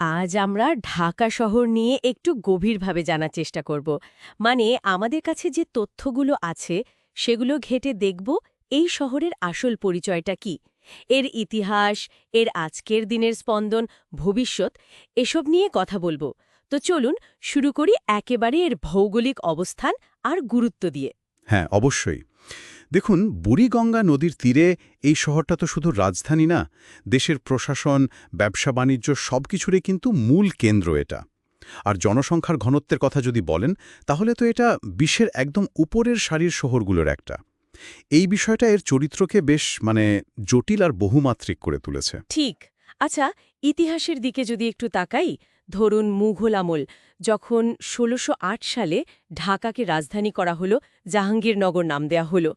আজ আমরা ঢাকা শহর নিয়ে একটু গভীরভাবে জানার চেষ্টা করব। মানে আমাদের কাছে যে তথ্যগুলো আছে, সেগুলো ঘেটে দেখব এই শহরের আসল পরিচয়টা কি। এর ইতিহাস, এর আজকের দিনের স্পন্দন, ভবিষ্যৎ, এসব নিয়ে কথা বলব। তো চলুন শুরু করি একেবারে এর ভৌগোলিক অবস্থান আর গুরুত্ব দিয়ে। হ্যাঁ অবশ্যই। দেখুন, বুড়িগঙ্গা নদীর তীরে এই শহরটা তো শুধু রাজধানী না, দেশের প্রশাসন, ব্যবসা বাণিজ্য সব কিছুরই কিন্তু মূল কেন্দ্র এটা। আর জনসংখ্যার ঘনত্বের কথা যদি বলেন, তাহলে তো এটা বিশ্বের একদম উপরের সারির শহরগুলোর একটা। এই বিষয়টা এর চরিত্রকে বেশ মানে জটিল আর বহুমাত্রিক করে তুলেছে। ঠিক। আচ্ছা ইতিহাসের দিকে যদি একটু তাকাই, ধরুন মুঘল আমল, যখন ১৬০৮ সালে ঢাকাকে রাজধানী করা হলো, জাহাঙ্গীরনগর নাম দেয়া হলো।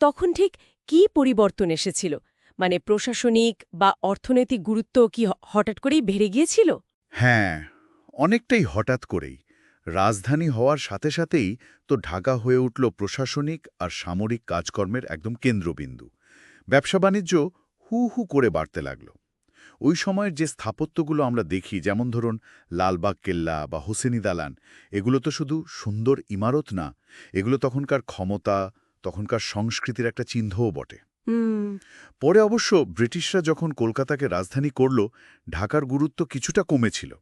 তখন ঠিক কি পরিবর্তন এসেছিল? মানে প্রশাসনিক বা অর্থনৈতিক গুরুত্ব কি হঠাৎ করেই বেড়ে গিয়েছিল? হ্যাঁ অনেকটাই হঠাৎ করেই। রাজধানী হওয়ার সাথে সাথেই তো ঢাকা হয়ে উঠল প্রশাসনিক আর সামরিক কাজকর্মের একদম কেন্দ্রবিন্দু। ব্যবসা বাণিজ্য হু হু করে বাড়তে লাগল। ওই সময়ের যে স্থাপত্যগুলো আমরা দেখি, যেমন ধরুন লালবাগ কেল্লা বা হোসেনি দালান, এগুলো তো শুধু সুন্দর ইমারত না, এগুলো তখনকার ক্ষমতা তখনকার সংস্কৃতির একটা চিহ্নও বটে। হুম। পরে অবশ্য ব্রিটিশরা যখন কলকাতাকে রাজধানী করল ঢাকার গুরুত্ব কিছুটা কমেছিল।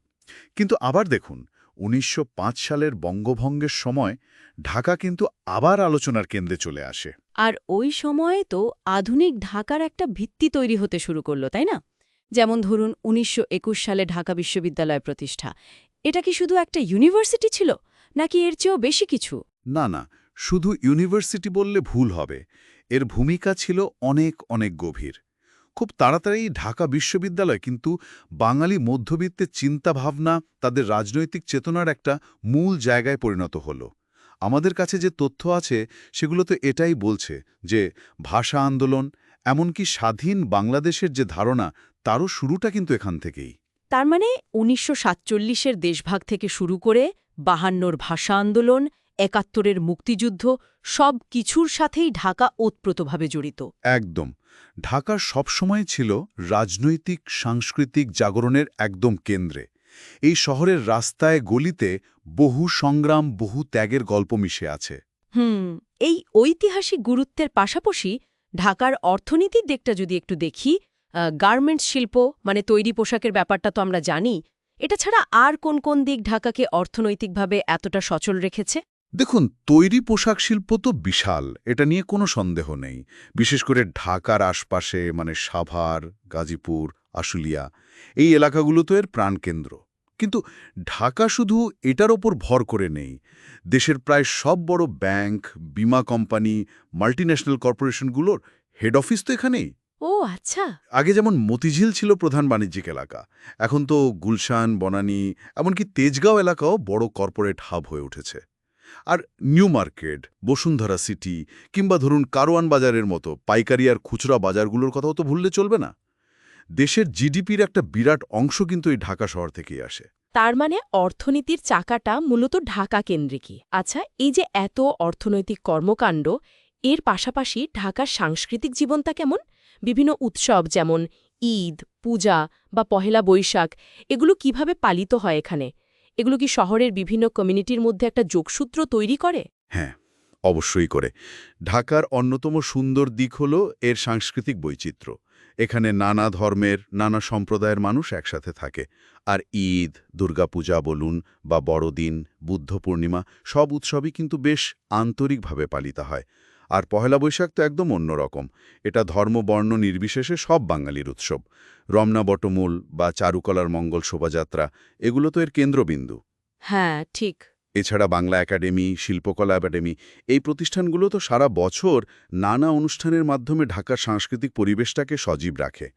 কিন্তু আবার দেখুন উনিশশো পাঁচ সালের বঙ্গভঙ্গের সময় ঢাকা কিন্তু আবার আলোচনার কেন্দ্রে চলে আসে। আর ওই সময়ে তো আধুনিক ঢাকার একটা ভিত্তি তৈরি হতে শুরু করল তাই না? যেমন ধরুন উনিশশো একুশ সালে ঢাকা বিশ্ববিদ্যালয় প্রতিষ্ঠা। এটা কি শুধু একটা ইউনিভার্সিটি ছিল নাকি এর চেয়েও বেশি কিছু? না না শুধু ইউনিভার্সিটি বললে ভুল হবে। এর ভূমিকা ছিল অনেক অনেক গভীর। খুব তাড়াতাড়ি ঢাকা বিশ্ববিদ্যালয়, কিন্তু বাঙালি মধ্যবিত্তের চিন্তাভাবনা, তাদের রাজনৈতিক চেতনার একটা মূল জায়গায় পরিণত হল। আমাদের কাছে যে তথ্য আছে, সেগুলো তো এটাই বলছে যে, ভাষা আন্দোলন, এমনকি স্বাধীন বাংলাদেশের যে ধারণা, তারও শুরুটা কিন্তু এখান থেকেই। তার মানে উনিশশো সাতচল্লিশের দেশভাগ থেকে শুরু করে বাহান্নর ভাষা আন্দোলন একাত্তরের মুক্তিযুদ্ধ সব কিছুর সাথেই ঢাকা ওতপ্রোতভাবে জড়িত। একদম। ঢাকা সবসময় ছিল রাজনৈতিক সাংস্কৃতিক জাগরণের একদম কেন্দ্রে। এই শহরের রাস্তায় গলিতে বহু সংগ্রাম বহু ত্যাগের গল্প মিশে আছে। হুম এই ঐতিহাসিক গুরুত্বের পাশাপাশি ঢাকার অর্থনীতির দিকটা যদি একটু দেখি গার্মেন্টস শিল্প মানে তৈরি পোশাকের ব্যাপারটা তো আমরা জানি এটা ছাড়া আর কোন কোন দিক ঢাকাকে অর্থনৈতিকভাবে এতটা সচল রেখেছে? দেখুন তৈরি পোশাক শিল্প তো বিশাল এটা নিয়ে কোনো সন্দেহ নেই। বিশেষ করে ঢাকার আশপাশে মানে সাভার গাজীপুর আশুলিয়া এই এলাকাগুলো তো এর প্রাণকেন্দ্র কিন্তু ঢাকা শুধু এটার ওপর ভর করে নেই। দেশের প্রায় সব বড় ব্যাংক বিমা কোম্পানি মাল্টিন্যাশনাল কর্পোরেশনগুলোর হেড অফিস তো এখানেই। ও আচ্ছা। আগে যেমন মতিঝিল ছিল প্রধান বাণিজ্যিক এলাকা এখন তো গুলশান বনানী এমনকি তেজগাঁও এলাকাও বড় কর্পোরেট হাব হয়ে উঠেছে। আর নিউ মার্কেট, বসুন্ধরা সিটি, কিংবা ধরুন কারওয়ান বাজারের মতো পাইকারি আর খুচরা বাজারগুলোর কথাও তো ভুললে চলবে না। দেশের জিডিপির একটা বিরাট অংশ কিন্তু এই ঢাকা শহর থেকেই আসে। তার মানে অর্থনীতির চাকাটা মূলত ঢাকা কেন্দ্রিকই। আচ্ছা এই যে এত অর্থনৈতিক কর্মকাণ্ড, এর পাশাপাশি ঢাকার সাংস্কৃতিক জীবনটা কেমন? বিভিন্ন উৎসব যেমন ঈদ, পূজা বা পহেলা বৈশাখ, এগুলো কীভাবে পালিত হয় এখানে? এগুলো কি শহরের বিভিন্ন কমিউনিটির মধ্যে একটা যোগসূত্র তৈরি করে? হ্যাঁ অবশ্যই করে। ঢাকার অন্যতম সুন্দর দিক হল এর সাংস্কৃতিক বৈচিত্র্য। এখানে নানা ধর্মের, নানা সম্প্রদায়ের মানুষ একসাথে থাকে। আর ঈদ, দুর্গাপূজা বলুন বা বড়দিন বুদ্ধ পূর্ণিমা সব উৎসবই কিন্তু বেশ আন্তরিকভাবে পালিত হয়। আর পহেলা বৈশাখ তো একদম অন্যরকম এটা ধর্ম বর্ণ নির্বিশেষে সব বাঙালির উৎসব। রমনা বটমূল বা চারুকলার মঙ্গল শোভাযাত্রা এগুলো তো এর কেন্দ্রবিন্দু। হ্যাঁ ঠিক। এছাড়া বাংলা একাডেমি শিল্পকলা একাডেমি এই প্রতিষ্ঠানগুলো তো সারা বছর নানা অনুষ্ঠানের মাধ্যমে ঢাকার সাংস্কৃতিক পরিবেশটাকে সজীব রাখে।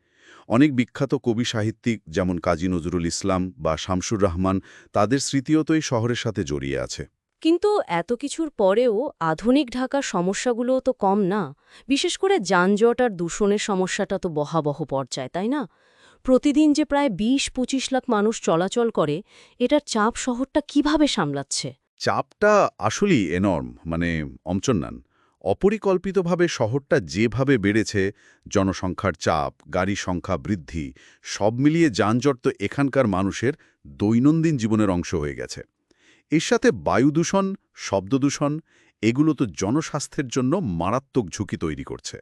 অনেক বিখ্যাত কবি সাহিত্যিক যেমন কাজী নজরুল ইসলাম বা শামসুর রহমান তাদের স্মৃতিও তো এই শহরের সাথে জড়িয়ে আছে। কিন্তু এত কিছুর পরেও আধুনিক ঢাকার সমস্যাগুলোও তো কম না। বিশেষ করে যানজট আর দূষণের সমস্যাটা তো বহাবহ পর্যায়ে, তাই না? প্রতিদিন যে প্রায় ২০-২৫ লাখ মানুষ চলাচল করে, এটার চাপ শহরটা কীভাবে সামলাচ্ছে? চাপটা আসলেই এনর্ম মানে অমচন্নান। অপরিকল্পিতভাবে শহরটা যেভাবে বেড়েছে, জনসংখ্যার চাপ গাড়ি সংখ্যা বৃদ্ধি, সব মিলিয়ে যানজট তো এখানকার মানুষের দৈনন্দিন জীবনের অংশ হয়ে গেছে। এর সাথে বায়ু দূষণ শব্দ দূষণ এগুলো তো জনস্বাস্থ্যের জন্য মারাত্মক ঝুঁকি তৈরি করছে।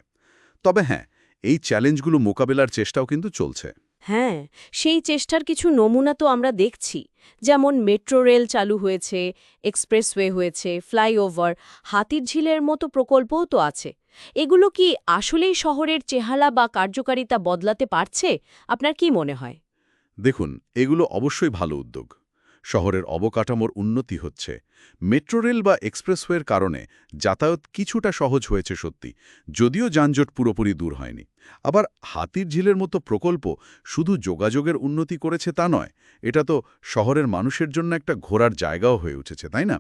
তবে হ্যাঁ এই চ্যালেঞ্জগুলো মোকাবেলার চেষ্টাও কিন্তু চলছে। হ্যাঁ সেই চেষ্টার কিছু নমুনা তো আমরা দেখছি। যেমন মেট্রো রেল চালু হয়েছে এক্সপ্রেসওয়ে হয়েছে ফ্লাইওভার হাতির ঝিলের মতো প্রকল্পও তো আছে। এগুলো কি আসলেই শহরের চেহারা বা কার্যকারিতা বদলাতে পারছে? আপনার কি মনে হয়? দেখুন এগুলো অবশ্যই ভালো উদ্যোগ। শহরের অবকাঠামোর উন্নতি হচ্ছে। মেট্রো রেল বা এক্সপ্রেসওয়ের কারণে যাতায়াত কিছুটা সহজ হয়েছে সত্যি, যদিও যানজট পুরোপুরি দূর হয়নি। আবার হাতির ঝিলের মতো প্রকল্প শুধু যোগাযোগের উন্নতি করেছে তা নয়, এটা তো শহরের মানুষের জন্য একটা ঘোরার জায়গাও হয়ে উঠেছে, তাই না?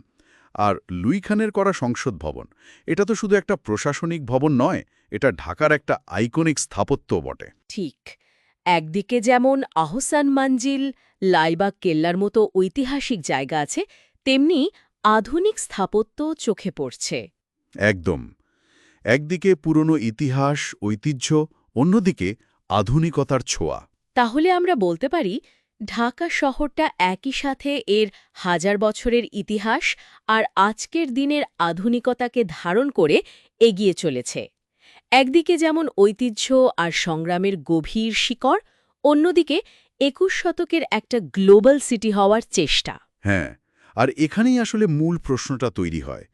আর লুই খানের করা সংসদ ভবন, এটা তো শুধু একটা প্রশাসনিক ভবন নয়, এটা ঢাকার একটা আইকনিক স্থাপত্যও বটে। ঠিক। একদিকে যেমন আহসান মঞ্জিল লাইবাগ কেল্লার মতো ঐতিহাসিক জায়গা আছে তেমনি আধুনিক স্থাপত্য চোখে পড়ছে। একদম। একদিকে পুরনো ইতিহাস ঐতিহ্য অন্যদিকে আধুনিকতার ছোঁয়া। তাহলে আমরা বলতে পারি ঢাকা শহরটা একই সাথে এর হাজার বছরের ইতিহাস আর আজকের দিনের আধুনিকতাকে ধারণ করে এগিয়ে চলেছে। একদিকে যেমন ঐতিহ্য আর সংগ্রামের গভীর শিকড়, অন্যদিকে একুশ শতকের একটা গ্লোবাল সিটি হওয়ার চেষ্টা। হ্যাঁ আর এখানেই আসলে মূল প্রশ্নটা তৈরি হয়।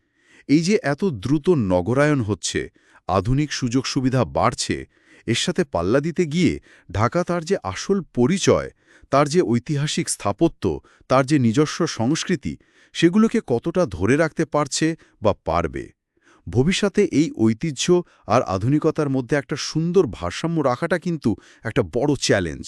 এই যে এত দ্রুত নগরায়ন হচ্ছে, আধুনিক সুযোগ সুবিধা বাড়ছে, এর সাথে পাল্লা দিতে গিয়ে ঢাকা তার যে আসল পরিচয়, তার যে ঐতিহাসিক স্থাপত্য, তার যে নিজস্ব সংস্কৃতি, সেগুলোকে কতটা ধরে রাখতে পারছে বা পারবে? ভবিষ্যতে এই ঐতিহ্য আর আধুনিকতার মধ্যে একটা সুন্দর ভারসাম্য রাখাটা কিন্তু একটা বড় চ্যালেঞ্জ।